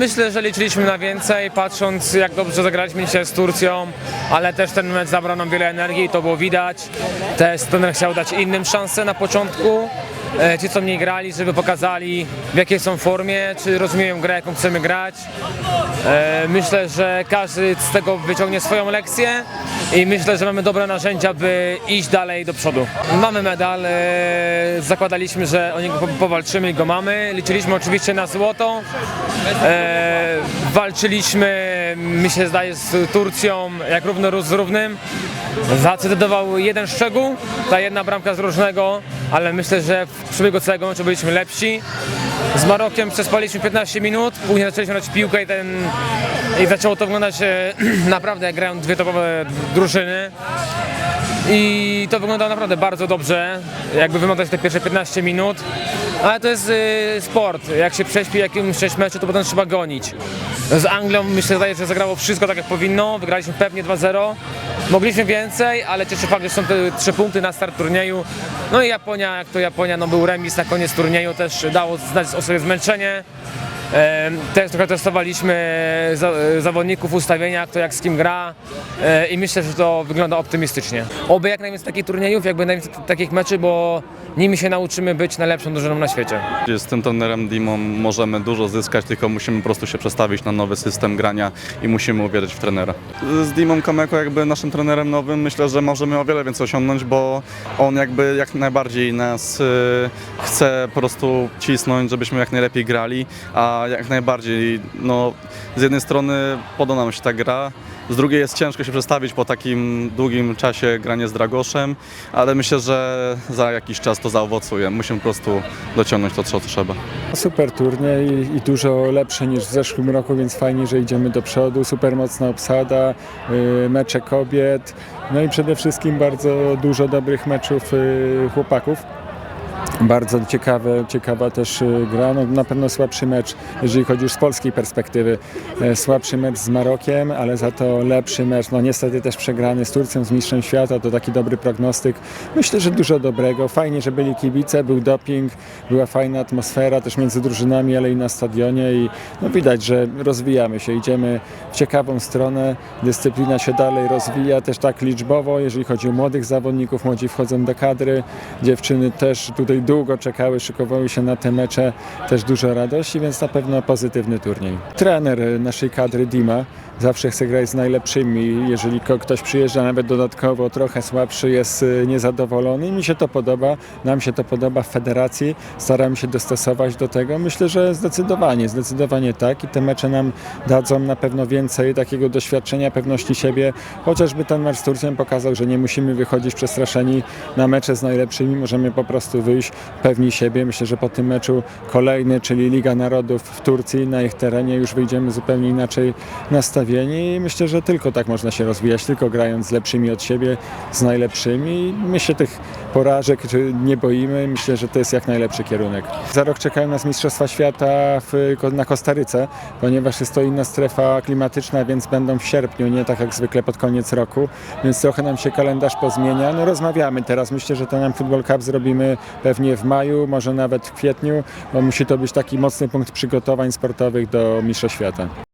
myślę, że liczyliśmy na więcej, patrząc jak dobrze zagraliśmy dzisiaj z Turcją, ale też ten mecz zabrał nam wiele energii, to było widać. Też trener chciał dać innym szansę na początku. E, Ci, co mniej grali, żeby pokazali w jakiej są formie, czy rozumieją grę, jaką chcemy grać. E, Myślę, że każdy z tego wyciągnie swoją lekcję i myślę, że mamy dobre narzędzia, by iść dalej do przodu. Mamy medal, e, zakładaliśmy, że o niego po- powalczymy i go mamy. Liczyliśmy oczywiście na złoto. Walczyliśmy, mi się zdaje, z Turcją jak równo z równym. Zadecydował jeden szczegół, ta jedna bramka z różnego, ale myślę, że w przebiegu całego meczu byliśmy lepsi. Z Marokiem przespaliśmy 15 minut, później zaczęliśmy grać piłkę i, ten, i zaczęło to wyglądać e, naprawdę jak grają dwie topowe drużyny. I to wyglądało naprawdę bardzo dobrze, jakby wyglądać te pierwsze 15 minut. Ale to jest y, sport. Jak się prześpi jakimś 6 meczu, to potem trzeba gonić. Z Anglią myślę, zdaje, że zagrało wszystko tak jak powinno. Wygraliśmy pewnie 2-0. Mogliśmy więcej, ale cieszy fakt, że są te trzy punkty na start turnieju. No i Japonia, jak to Japonia, no był remis na koniec turnieju, też dało znać o sobie zmęczenie. E, Też trochę testowaliśmy za, zawodników, ustawienia, kto jak z kim gra e, i myślę, że to wygląda optymistycznie. Oby jak najwięcej takich turniejów, jakby najwięcej takich meczy, bo nimi się nauczymy być najlepszą drużyną na świecie. Z tym trenerem Dimą możemy dużo zyskać, tylko musimy po prostu się przestawić na nowy system grania i musimy uwierzyć w trenera. Z Dimą Kameko jakby naszym trenerem nowym myślę, że możemy o wiele więcej osiągnąć, bo on jakby jak najbardziej nas y, chce po prostu cisnąć, żebyśmy jak najlepiej grali, a jak najbardziej no z jednej strony podoba nam się ta gra, z drugiej jest ciężko się przestawić po takim długim czasie granie z Dragoszem, ale myślę, że za jakiś czas to zaowocuje. Musimy po prostu dociągnąć to, co trzeba. Super turniej i dużo lepszy niż w zeszłym roku, więc fajnie, że idziemy do przodu. Super mocna obsada, y, mecze kobiet, no i przede wszystkim bardzo dużo dobrych meczów y, chłopaków. Bardzo ciekawe, ciekawa też y, gra, no, na pewno słabszy mecz, jeżeli chodzi już z polskiej perspektywy. E, Słabszy mecz z Marokiem, ale za to lepszy mecz, no niestety też przegrany z Turcją, z mistrzem świata, to taki dobry prognostyk. Myślę, że dużo dobrego. Fajnie, że byli kibice, był doping, była fajna atmosfera też między drużynami, ale i na stadionie. I no, widać, że rozwijamy się, idziemy w ciekawą stronę, dyscyplina się dalej rozwija, też tak liczbowo, jeżeli chodzi o młodych zawodników, młodzi wchodzą do kadry, dziewczyny też tutaj długo czekały, szykowały się na te mecze, też dużo radości, więc na pewno pozytywny turniej. Trener naszej kadry Dima zawsze chce grać z najlepszymi, jeżeli ktoś przyjeżdża nawet dodatkowo trochę słabszy, jest e, niezadowolony. Mi się to podoba, nam się to podoba w federacji, staramy się dostosować do tego. Myślę, że zdecydowanie, zdecydowanie tak i te mecze nam dadzą na pewno więcej takiego doświadczenia, pewności siebie, chociażby ten mecz z Turcją pokazał, że nie musimy wychodzić przestraszeni na mecze z najlepszymi, możemy po prostu wyjść pewni siebie. Myślę, że po tym meczu kolejny, czyli Liga Narodów w Turcji, na ich terenie już wyjdziemy zupełnie inaczej nastawieni i myślę, że tylko tak można się rozwijać, tylko grając z lepszymi od siebie, z najlepszymi. My się tych porażek nie boimy, myślę, że to jest jak najlepszy kierunek. Za rok czekają nas Mistrzostwa Świata w, na Kostaryce, ponieważ jest to inna strefa klimatyczna, więc będą w sierpniu, nie tak jak zwykle pod koniec roku, więc trochę nam się kalendarz pozmienia. No rozmawiamy teraz, myślę, że ten nam Football Cup zrobimy pewnie w maju, może nawet w kwietniu, bo musi to być taki mocny punkt przygotowań sportowych do Mistrzostw Świata.